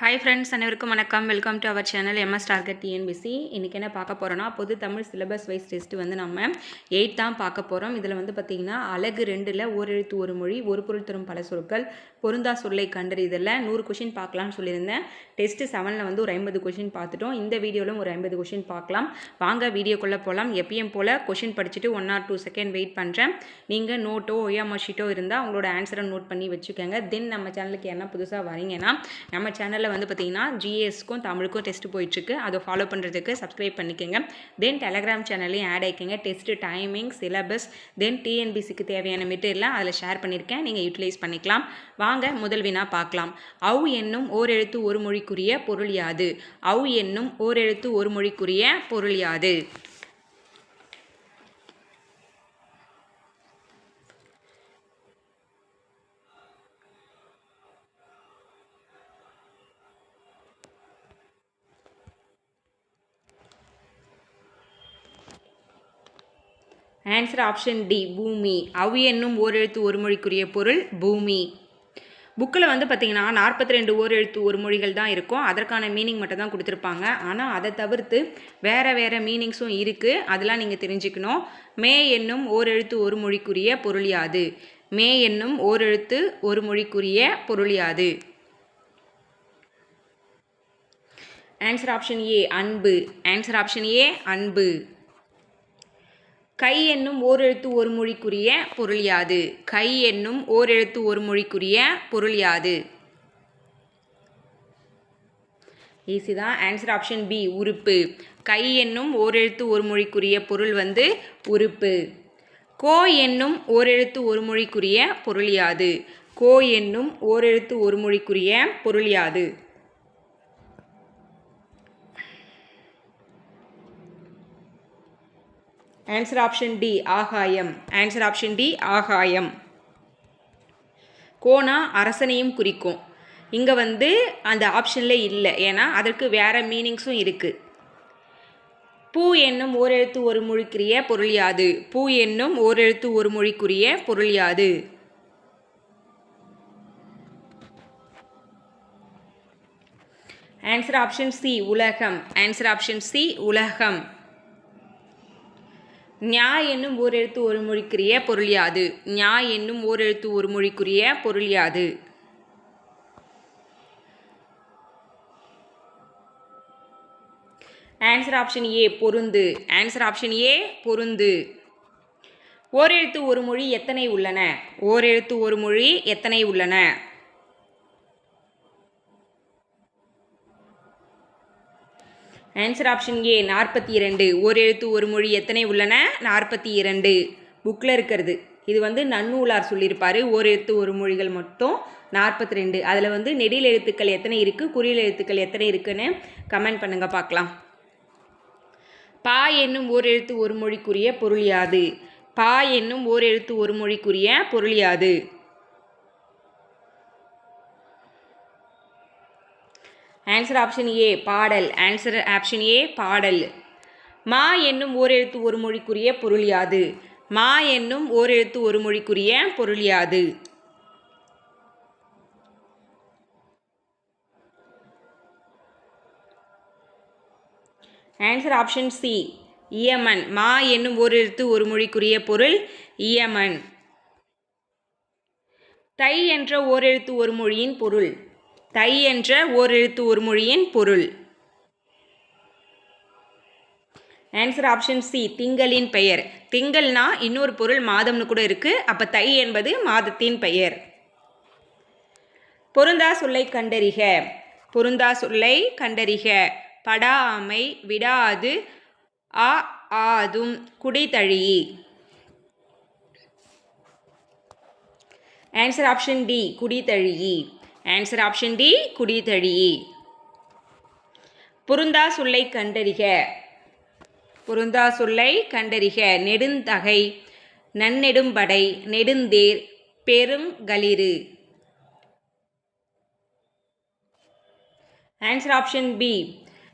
Hi friends அனைவருக்கும் வணக்கம். Welcome to our channel MS target TNPSC இன்றைக்கி என்ன பார்க்க போகிறோன்னா பொது தமிழ் சிலபஸ் வைஸ் டெஸ்ட் வந்து நம்ம எயிட் தான் பார்க்க போகிறோம் இதில் வந்து பார்த்திங்கன்னா அழகு ரெண்டில் ஓரெழுத்து ஒரு மொழி ஒரு பொருள் தரும் பல சொற்கள் பொருந்தா சொல்லை கண்டறிதலில். நூறு கொஷின் பார்க்கலாம்னு சொல்லியிருந்தேன். டெஸ்ட்டு செவனில் வந்து ஒரு ஐம்பது கொஷின் பார்த்துட்டோம். இந்த வீடியோவிலும் ஒரு ஐம்பது கொஷின் பார்க்கலாம். வாங்க வீடியோக்குள்ளே போகலாம் எப்பயும் போல் கொஷின் படிச்சுட்டு one or two second wait பண்ணுறேன் நீங்கள் நோட்டோ ஒய்யாமா ஷீட்டோ இருந்தால் உங்களோட ஆன்சரை நோட் பண்ணி வச்சுக்கோங்க. தென் நம்ம சேனலுக்கு என்ன புதுசாக வரீங்கன்னா நம்ம சேனலில் வந்து பார்த்தீங்கன்னா ஜிஎஸ்க்கும் தமிழுக்கும் டெஸ்ட் போயிட்டுருக்கு. அதை ஃபாலோ பண்ணுறதுக்கு சப்ஸ்கிரைப் பண்ணிக்கோங்க. தென் டெலகிராம் சேனல்லையும் ஆட் ஆகிக்கோங்க டெஸ்ட்டு டைமிங் சிலபஸ் தென் டிஎன்பிசிக்கு தேவையான மெட்டீரியல்லாம் அதில் ஷேர் பண்ணியிருக்கேன் நீங்கள் யூட்டிலைஸ் பண்ணிக்கலாம். வாங்க முதல் வினா பார்க்கலாம். அவ் என்னும் ஓரெழுத்து ஒரு மொழிக்குரிய பொருள் யாது? அவ் என்னும் ஓரெழுத்து ஒரு மொழிக்குரிய பொருள் யாது? ஆன்சர் ஆப்ஷன் டி பூமி. அவ் என்னும் ஓரெழுத்து ஒரு மொழிக்குரிய பொருள் பூமி. புக்கில் வந்து பார்த்தீங்கன்னா நாற்பத்தி ரெண்டு ஓர் எழுத்து ஒரு மொழிகள் தான் இருக்கும். அதற்கான மீனிங் மட்டும் தான் கொடுத்துருப்பாங்க. ஆனால் அதை தவிர்த்து வேறு வேறு மீனிங்ஸும் இருக்குது அதெல்லாம் நீங்கள் தெரிஞ்சுக்கணும். மே என்னும் ஓர் எழுத்து ஒரு மொழிக்குரிய பொருள் யாது? மே என்னும் ஓர் எழுத்து ஒரு மொழிக்குரிய பொருள் யாது? ஆன்சர் ஆப்ஷன் ஏ அன்பு. ஆன்சர் ஆப்ஷன் ஏ அன்பு. கை என்னும் ஓரெழுத்து ஒரு மொழிக்குரிய பொருள் யாது? கை என்னும் ஓரெழுத்து ஒரு மொழிக்குரிய பொருள் யாது? ஈஸி தான். ஆன்சர் ஆப்ஷன் பி உறுப்பு. கை என்னும் ஓரெழுத்து ஒரு மொழிக்குரிய பொருள் வந்து உறுப்பு. கோ என்னும் ஓரெழுத்து ஒரு மொழிக்குரிய பொருள் யாது? கோ என்னும் ஓரெழுத்து ஒரு மொழிக்குரிய பொருள் யாது? ஆன்சர் ஆப்ஷன் டி ஆகாயம். ஆன்சர் ஆப்ஷன் டி ஆகாயம். கோனா அரசனையும் குறிக்கும். இங்கே வந்து அந்த ஆப்ஷனில் இல்லை. ஏன்னா அதற்கு வேறு மீனிங்ஸும் இருக்குது பூ என்னும் ஓரெழுத்து ஒரு மொழிக்குரிய பொருள் யாது? பூ என்னும் ஓரெழுத்து ஒரு மொழிக்குரிய பொருள் யாது? ஆன்சர் ஆப்ஷன் சி உலகம். ஆன்சர் ஆப்ஷன் சி உலகம். ஞா என்னும் ஓரெழுத்து ஒரு மொழிக்குரிய பொருள் யாது ஞா என்னும் ஓரெழுத்து ஒரு மொழிக்குரிய பொருள் யாது ஆன்சர் ஆப்ஷன் ஏ பொருந்து. ஆன்சர் ஆப்ஷன் ஏ பொருந்து. ஓரெழுத்து ஒரு மொழி எத்தனை உள்ளன? ஓரெழுத்து ஒரு மொழி எத்தனை உள்ளன? ஆன்சர் ஆப்ஷன் ஏ நாற்பத்தி இரண்டு. ஒரு எழுத்து ஒரு மொழி எத்தனை உள்ளன? நாற்பத்தி இரண்டு. புக்கில் இருக்கிறது. இது வந்து நன்னூலார் சொல்லியிருப்பார். ஒரு எழுத்து ஒரு மொழிகள் மட்டும் நாற்பத்தி ரெண்டு அதில் வந்து நெடில் எழுத்துக்கள் எத்தனை இருக்குது குறியில் எழுத்துக்கள் எத்தனை இருக்குன்னு கமெண்ட் பண்ணுங்கள் பார்க்கலாம். பா என்னும் ஓர் எழுத்து ஒரு மொழிக்குரிய பொருள் யாது? பா என்னும் ஓர் எழுத்து ஒரு மொழிக்குரிய பொருள் ஆன்சர் ஆப்ஷன் ஏ பாடல். ஆன்சர் ஆப்ஷன் ஏ பாடல். மா என்னும் ஓரெழுத்து ஒரு மொழிக்குரிய பொருள் யாது? மா என்னும் ஓரெழுத்து ஒரு மொழிக்குரிய பொருள் யாது? ஆன்சர் ஆப்ஷன் சி இயமன் மா என்னும் ஓரெழுத்து ஒரு மொழிக்குரிய பொருள் இயமன் தை என்ற ஓரெழுத்து ஒரு மொழியின் பொருள். தை என்ற ஓரெழுத்து ஒரு மொழியின் பொருள். ஆன்சர் ஆப்ஷன் சி திங்களின் பெயர். திங்கள்னா இன்னொரு பொருள் மாதம்னு கூட இருக்குது அப்போ தை என்பது மாதத்தின் பெயர். பொருந்தா சொல்லை கண்டறிக. பொருந்தா சொல்லை கண்டறிக. படாமை விடாது. ஆ ஆதும். குடிதழி ஆன்சர் ஆப்ஷன் டி குடிதழி ஆன்சர் ஆப்ஷன் டி குடிதழி பொருந்தா சொல்லை கண்டறிக. பொருந்தா சொல்லை கண்டறிக. நெடுந்தகை நன்னெடும்படை நெடுந்தேர் பெருங்களிறு ஆன்சர் ஆப்ஷன் பி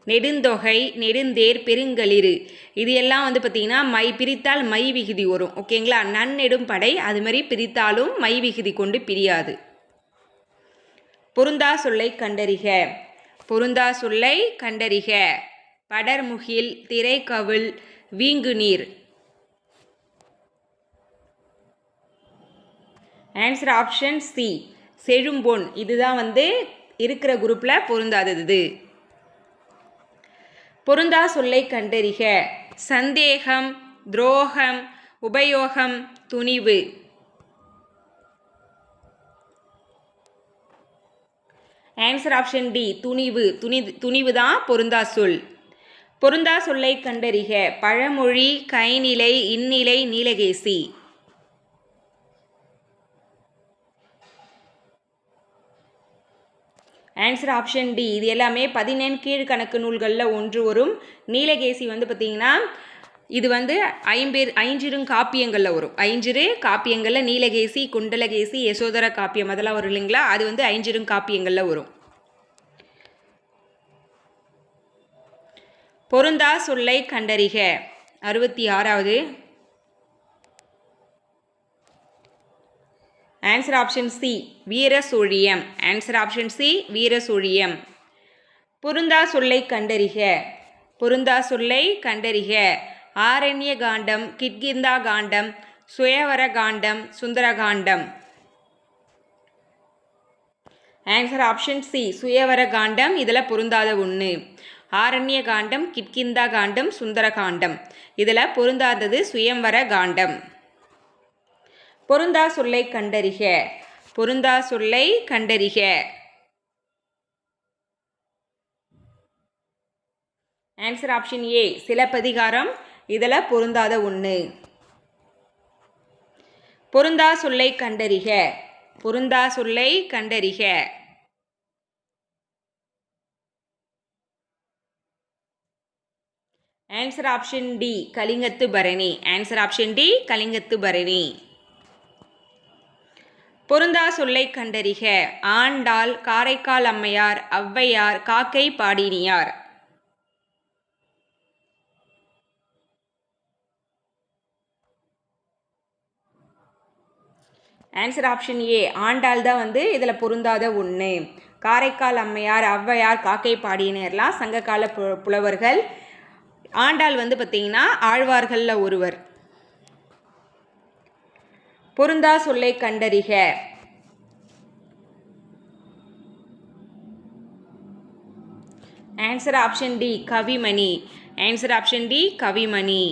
நெடுந்தொகை நெடுந்தேர் பெருங்களிறு இது எல்லாம் வந்து பார்த்திங்கன்னா மை பிரித்தால் மை விகுதி வரும். ஓகேங்களா நன்னெடும் படை அது மாதிரி பிரித்தாலும் மை விகுதி கொண்டு பிரியாது. பொருந்தா சொல்லை கண்டறிக. பொருந்தா சொல்லை கண்டறிக. படர்முகில் திரைக்கவிழ் வீங்கு நீர். ஆன்சர் ஆப்ஷன் சி செழும்பொன் இதுதான் வந்து இருக்கிற குரூப்பில் பொருந்தாதது பொருந்தா சொல்லை கண்டறிக. சந்தேகம் துரோகம் உபயோகம் துணிவு. ஆன்சர் ஆப்ஷன் டி துணிவு. துணி துணிவு தான் பொருந்தா சொல். பொருந்தா சொல்லை கண்டறிக. பழமொழி கைநிலை இந்நிலை நீலகேசி. ஆன்சர் ஆப்ஷன் டி இது எல்லாமே பதினெண் கீழ்கணக்கு நூல்களில் ஒன்று வரும். நீலகேசி வந்து பார்த்திங்கன்னா இது வந்து ஐம்பேர் ஐஞ்சிரும் காப்பியங்களில் வரும். ஐஞ்சிறு காப்பியங்களில் நீலகேசி குண்டலகேசி யசோதர காப்பியம் அதெல்லாம் வரும் இல்லைங்களா? அது வந்து ஐஞ்சிரும் காப்பியங்களில் வரும். பொருந்தா சொல்லை கண்டறிக. அறுபத்தி ஆறாவது. ஆன்சர் ஆப்ஷன் சி வீர சூழியம். ஆன்சர் ஆப்ஷன் சி வீரசூழியம் பொருந்தா சொல்லை கண்டறிக. பொருந்தா சொல்லை கண்டறிக. Aranya Kandam Kishkindha Kandam Suyavara Kandam Sundarakandam. Answer option C Suyavara Kandam இதில் பொருந்தாத ஒன்று ஆரண்ய காண்டம் கிட்கிந்தா காண்டம் சுந்தர காண்டம் இதில் பொருந்தாதது சுயம்வர காண்டம் பொருந்தா சொல்லை கண்டறிக. பொருந்தா சொல்லை கண்டறிக. ஆன்சர் ஆப்ஷன் ஏ சிலப்பதிகாரம் இதில் பொருந்தாத ஒன்று பொருந்தா சொல்லை கண்டறிக. பொருந்தா சொல்லை கண்டறிக. ஆன்சர் ஆப்ஷன் டி கலிங்கத்து பரணி. ஆன்சர் ஆப்ஷன் டி கலிங்கத்து பரணி. பொருந்தா சொல்லை கண்டறிக. Andal Karaikal Ammaiyar Avvaiyar Kakkai Padiniyar. Answer option A Andal தான் வந்து இதில் பொருந்தாத ஒன்று காரைக்கால் அம்மையார் ஔவையார் காக்கை பாடியினர்லாம் சங்ககால பு புலவர்கள். ஆண்டாள் வந்து பார்த்திங்கன்னா ஆழ்வார்களில் ஒருவர். பொருந்தா சொல்லை கண்டறிக. Answer option D Kavimani. Answer option D Kavimani.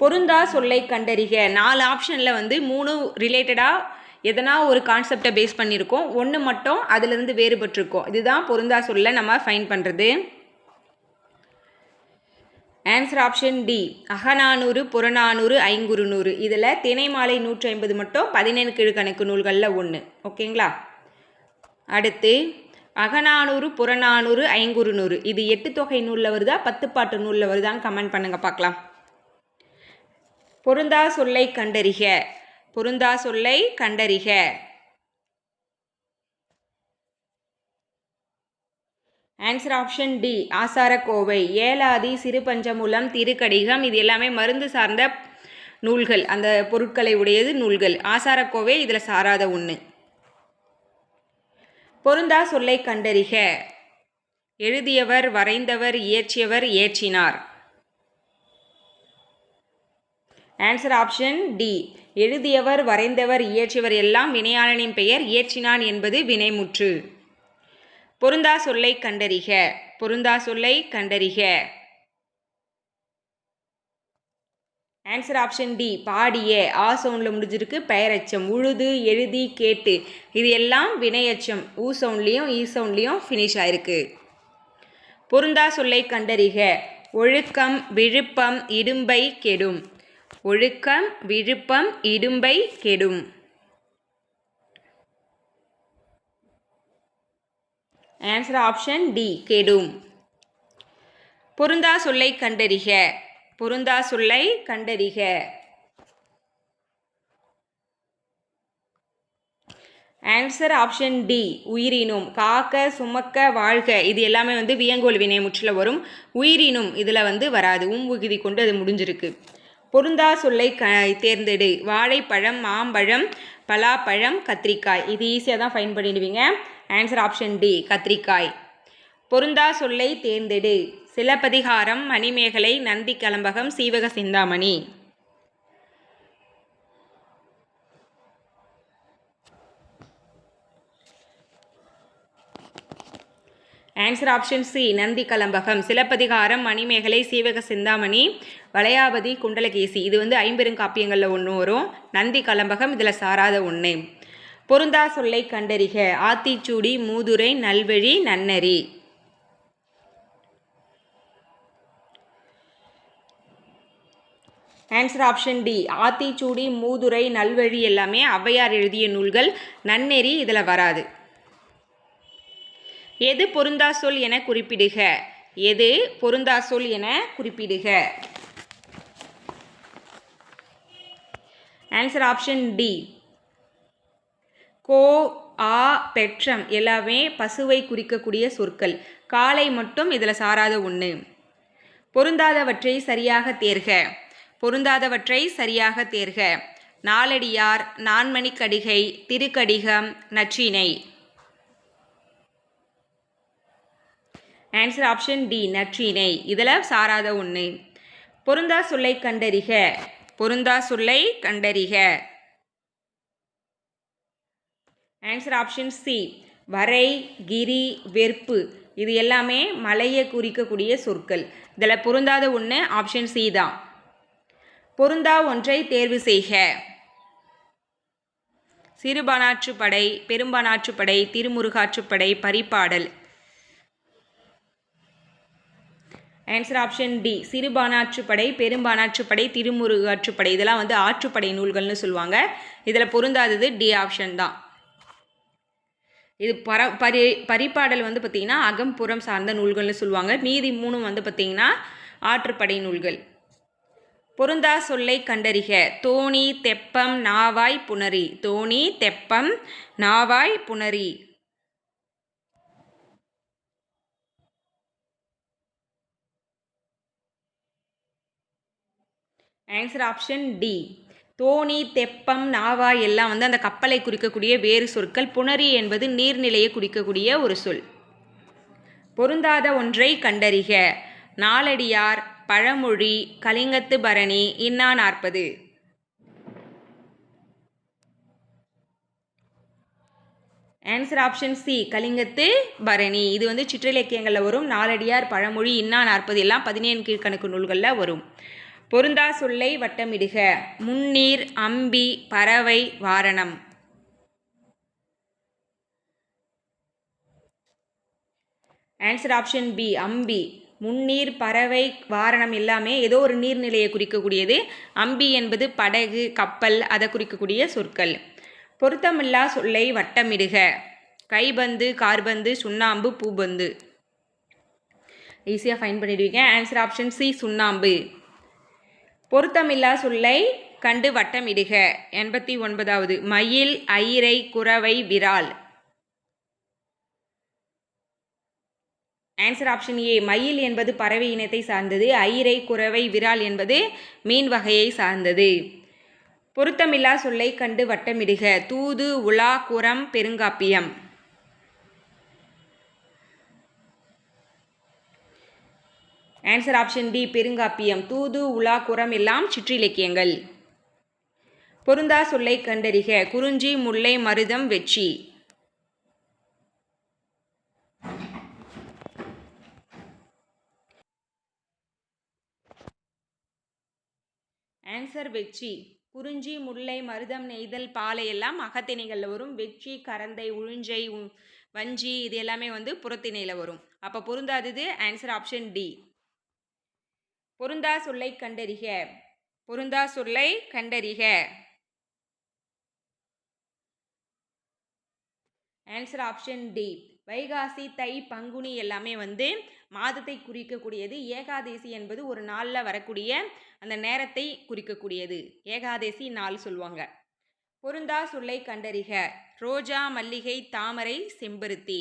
பொருந்தா சொல்லை கண்டறிக. நாலு ஆப்ஷனில் வந்து மூணு ரிலேட்டடாக எதனா ஒரு கான்செப்டை பேஸ் பண்ணியிருக்கோம் ஒன்று மட்டும் அதுலேருந்து வேறுபட்டிருக்கோம். இதுதான் பொருந்தா சொல்ல நம்ம ஃபைன் பண்ணுறது answer option D Akananuru Purananuru Ainkurunuru. இதில் தினைமாலை நூற்றி ஐம்பது மட்டும் பதினேழு கீழ்கணக்கு நூல்களில் ஒன்று ஓகேங்களா? அடுத்து அகநானூறு புறநானூறு ஐங்குறுநூறு. இது எட்டு தொகை நூலில் வருதா? பத்து பாட்டு நூலில் வருதான்னு கமெண்ட் பண்ணுங்கள் பார்க்கலாம். பொருந்தா சொல்லை கண்டறிக. பொருந்தா சொல்லை கண்டறிக. Answer option D Acharakkovai. Elathi Sirupanchamoolam Thirikadugam இது எல்லாமே மருந்து சார்ந்த நூல்கள். அந்த பொருட்களை உடையது நூல்கள். ஆசாரக்கோவை இதில் சாராத ஒன்று பொருந்தா சொல்லை கண்டறிக. எழுதியவர் வரைந்தவர் இயற்றியவர் இயற்றினார். ஆன்சர் ஆப்ஷன் டி எழுதியவர் வரைந்தவர் இயற்றியவர் எல்லாம் வினையாளனின் பெயர் இயற்றினான் என்பது வினைமுற்று. பொருந்தா சொல்லை கண்டறிக. பொருந்தா சொல்லை கண்டறிக. ஆன்சர் ஆப்ஷன் டி பாடிய ஆ சவுண்டில் முடிஞ்சிருக்கு பெயரச்சம் உழுது எழுதி கேட்டு. இது எல்லாம் வினையச்சம். ஊ சவுண்ட்லேயும் ஈ சவுண்ட்லேயும் ஃபினிஷ் ஆயிருக்கு. பொருந்தா சொல்லை கண்டறிக. ஒழுக்கம் விழுப்பம் இடும்பை கெடும். ஒழுக்கம் விழுப்பம் இடும்பை கெடும். ஆன்சர் ஆப்ஷன் டி கெடும். பொருந்தா சொல்லை கண்டறிக. பொருந்தா சொல்லை கண்டறிக. ஆன்சர் ஆப்ஷன் டி உயிரினும். காக்க சுமக்க வாழ்க. இது எல்லாமே வந்து வியங்கோல் வினைமுற்றில் வரும். உயிரினும் இதில் வந்து வராது. உம் உகுதி கொண்டு அது முடிஞ்சிருக்கு. பொருந்தா சொல்லை க தேர்ந்தெடு. வாழைப்பழம் மாம்பழம் பலாப்பழம் கத்திரிக்காய். இது ஈஸியாக தான் ஃபைன் பண்ணிடுவீங்க. ஆன்சர் ஆப்ஷன் டி கத்திரிக்காய். பொருந்தா சொல்லை தேர்ந்தெடு. Silappathikaram Manimekalai Nandi Kalambakam Seevaka Chintamani. Answer option C Nandi Kalambakam. Silappathikaram Manimekalai Seevaga Chinthamani Valayapathi Kundalakesi. இது வந்து ஐம்பெருங்காப்பியங்களில் ஒன்று வரும். நந்தி கலம்பகம் இதில் சாராத ஒன்று பொருந்தா சொல்லை கண்டறிக. Athichoodi Moothurai Nalvazhi Nanneri. Answer option D Athichoodi Moothurai Nalvazhi எல்லாமே ஔவையார் எழுதிய நூல்கள். நன்னெறி இதில் வராது. எது பொருந்தா சொல் என குறிப்பிடுக. எது பொருந்தா சொல் என குறிப்பிடுக. ஆன்சர் ஆப்ஷன் டி கோ ஆ பெற்றம் எல்லாமே பசுவை குறிக்கக்கூடிய சொற்கள். காலை மட்டும் இதில் சாராத ஒன்று பொருந்தாதவற்றை சரியாக தேர்க. பொருந்தாதவற்றை சரியாக தேர்க. Naladiyar Nanmanikkadigai Thirikadugam Natrinai. Answer option D Natrinai. இதில் சாராத ஒன்று பொருந்தா சொல்லை கண்டறிக. பொருந்தா சொல்லை கண்டறிக. ஆன்சர் ஆப்ஷன் சி வரை கிரி வெறுப்பு. இது எல்லாமே மலையை குறிக்கக்கூடிய சொற்கள். இதில் பொருந்தாத ஒன்று ஆப்ஷன் சி தான் பொருந்தா ஒன்றை தேர்வு செய்க. Sirupanatruppadai Perumpanatruppadai Thirumurugatruppadai Paripadal. Answer option D Sirupanatruppadai Perumpanatruppadai Thirumurugatruppadai. இதெல்லாம் வந்து ஆற்றுப்படை நூல்கள்னு சொல்லுவாங்க. இதில் பொருந்தாதது டி ஆப்ஷன் தான். இது பர பரி பரிபாடல் வந்து பார்த்திங்கன்னா அகம்புறம் சார்ந்த நூல்கள்னு சொல்லுவாங்க. மீதி மூணும் வந்து பார்த்திங்கன்னா ஆற்றுப்படை நூல்கள். பொருந்தா சொல்லை கண்டறிக. தோணி தெப்பம் நாவாய் புணரி. தோணி தெப்பம் நாவாய் புணரி. ஆன்சர் ஆப்ஷன் டி தோணி தெப்பம் நாவா எல்லாம் வந்து அந்த கப்பலை குறிக்கக்கூடிய வேறு சொற்கள். புணரி என்பது நீர்நிலையை குறிக்கக்கூடிய ஒரு சொல். பொருந்தாத ஒன்றை கண்டறிக. நாலடியார் பழமொழி கலிங்கத்து பரணி இன்னா நாற்பது. ஆன்சர் ஆப்ஷன் சி கலிங்கத்து பரணி. இது வந்து சிற்றிலக்கியங்களில் வரும். நாலடியார் பழமொழி இன்னா நாற்பது எல்லாம் பதினேழு கீழ்கணக்கு நூல்களில் வரும். பொருந்தா சொல்லை வட்டமிடுக. முன்னீர் அம்பி பறவை வாரணம். ஆன்சர் ஆப்ஷன் பி அம்பி. முன்னீர் பறவை வாரணம் எல்லாமே ஏதோ ஒரு நீர்நிலையை குறிக்கக்கூடியது. அம்பி என்பது படகு கப்பல் அதை குறிக்கக்கூடிய சொற்கள். பொருத்தமில்லா சொல்லை வட்டமிடுக. கைபந்து கார்பந்து சுண்ணாம்பு பூபந்து. ஈஸியாக ஃபைன் பண்ணிடுவீங்க. ஆன்சர் ஆப்ஷன் சி சுண்ணாம்பு. பொருத்தமில்லா சொல்லை கண்டு வட்டமிடுக. எண்பத்தி ஒன்பதாவது மயில் ஐரை குறவை விரால். ஆன்சர் ஆப்ஷன் ஏ மயில் என்பது பறவை இனத்தை சார்ந்தது ஐரை குறவை விரால் என்பது மீன் வகையை சார்ந்தது. பொருத்தமில்லா சொல்லை கண்டு வட்டமிடுக. தூது உலா குரம் பெருங்காப்பியம். ஆன்சர் ஆப்ஷன் டி பெருங்காப்பியம். தூது உலா குரம் எல்லாம் சிற்றிலக்கியங்கள். பொருந்தா சொல்லை கண்டறிக. குறிஞ்சி முல்லை மருதம் வெற்றி. ஆன்சர் வெற்றி. குறிஞ்சி முல்லை மருதம் நெய்தல் பாலை எல்லாம் அகத்திணைகளில் வரும். வெற்றி கரந்தை உழிஞ்சை வஞ்சி இது எல்லாமே வந்து புறத்திணையில் வரும். அப்போ பொருந்தாதது ஆன்சர் ஆப்ஷன் டி பொருந்தா சொல்லை கண்டறிக. பொருந்தா சொல்லை கண்டறிக. ஆன்சர் ஆப்ஷன் டி வைகாசி தை பங்குனி எல்லாமே வந்து மாதத்தை குறிக்கக்கூடியது. ஏகாதேசி என்பது ஒரு நாளில் வரக்கூடிய அந்த நேரத்தை குறிக்கக்கூடியது. ஏகாதேசி நாள் சொல்லுவாங்க பொருந்தா சொல்லை கண்டறிக. ரோஜா மல்லிகை தாமரை செம்பருத்தி.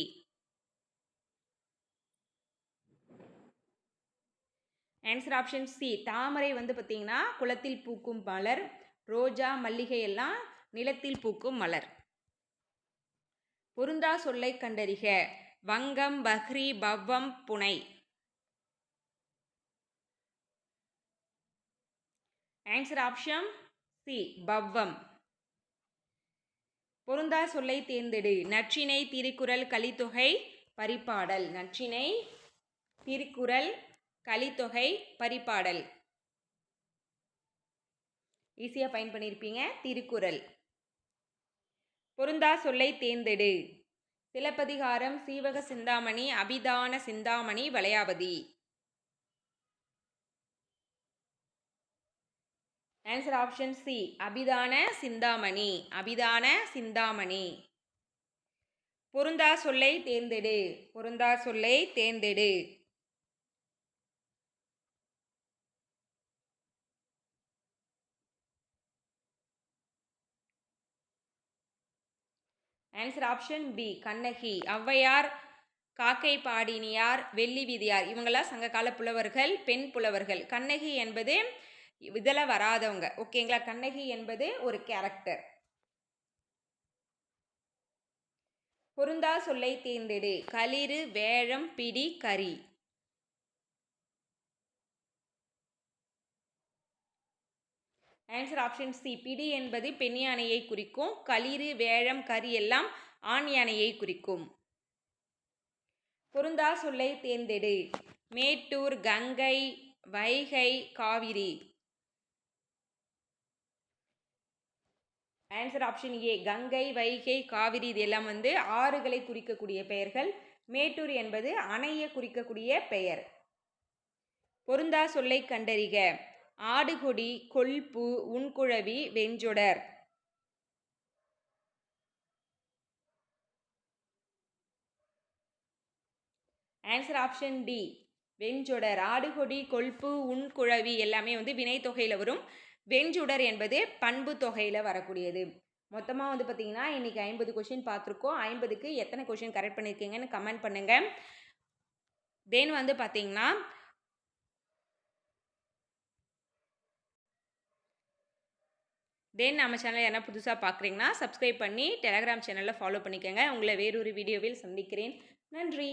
ஆன்சர் ஆப்ஷன் சி தாமரை வந்து பார்த்திங்கன்னா குளத்தில் பூக்கும் மலர் ரோஜா மல்லிகை எல்லாம் நிலத்தில் பூக்கும் மலர். பொருந்தா சொல்லை கண்டறிக. வங்கம் பஹ்ரி பவ்வம் புனை. ஆன்சர் ஆப்ஷன் சி பவ்வம். பொருந்தா சொல்லை தேர்ந்தெடு. நற்றினை திருக்குறள் கலித்தொகை பரிபாடல் நற்றினை திருக்குறள் கலித்தொகை பரிபாடல் ஈஸியாக பயன் பண்ணியிருப்பீங்க திருக்குறள். பொருந்தா சொல்லை தேர்ந்தெடு. Silappathikaram Seevaka Chintamani Abithana Chintamani Valayapathi. Answer option C Abithana Chintamani Abithana Chintamani. பொருந்தா சொல்லை தேர்ந்தெடு. பொருந்தா சொல்லை தேர்ந்தெடு. Answer option B Kannagi. Avvaiyar Kakkai Padiniyar வெள்ளி விதியார் இவங்களாம் சங்ககால புலவர்கள் பெண் புலவர்கள். கண்ணகி என்பது இதில் வராதவங்க. ஓகேங்களா கண்ணகி என்பது ஒரு கேரக்டர் பொருந்தா சொல்லை தேர்ந்தெடு. களிறு வேழம் பிடி கறி. ஆன்சர் ஆப்ஷன் சி பிடி என்பது பெண் யானையை குறிக்கும். களிறு வேழம் கரி எல்லாம் ஆண் யானையை குறிக்கும். பொருந்தா சொல்லை தேர்ந்தெடு. Mettur Ganga Vaigai Kaveri. Answer option A Ganga Vaigai Kaveri இது எல்லாம் வந்து ஆறுகளை குறிக்கக்கூடிய பெயர்கள். மேட்டூர் என்பது அணையை குறிக்கக்கூடிய பெயர். பொருந்தா சொல்லை கண்டறிக. ஆடுகொடி கொல்பு உண்குழவி வெஞ்சொடர். ஆன்சர் ஆப்ஷன் டி வெஞ்சொடர் ஆடுகொடி கொல்பு உண்குழவி எல்லாமே வந்து வினைத்தொகையில் வரும். வெஞ்சுடர் என்பது பண்பு தொகையில் வரக்கூடியது. மொத்தமாக வந்து பார்த்தீங்கன்னா இன்றைக்கி ஐம்பது கொஷின் பார்த்துருக்கோம். ஐம்பதுக்கு எத்தனை கொஷின் கரெக்ட் பண்ணியிருக்கீங்கன்னு கமெண்ட் பண்ணுங்கள் தென் வந்து பார்த்திங்கன்னா தென் நம்ம சேனல் என்ன புதுசாக பார்க்குறீங்கன்னா சப்ஸ்கிரைப் பண்ணி டெலகிராம் சேனலில் ஃபாலோ பண்ணிக்கோங்க. உங்களை வேறொரு வீடியோவில் சந்திக்கிறேன். நன்றி.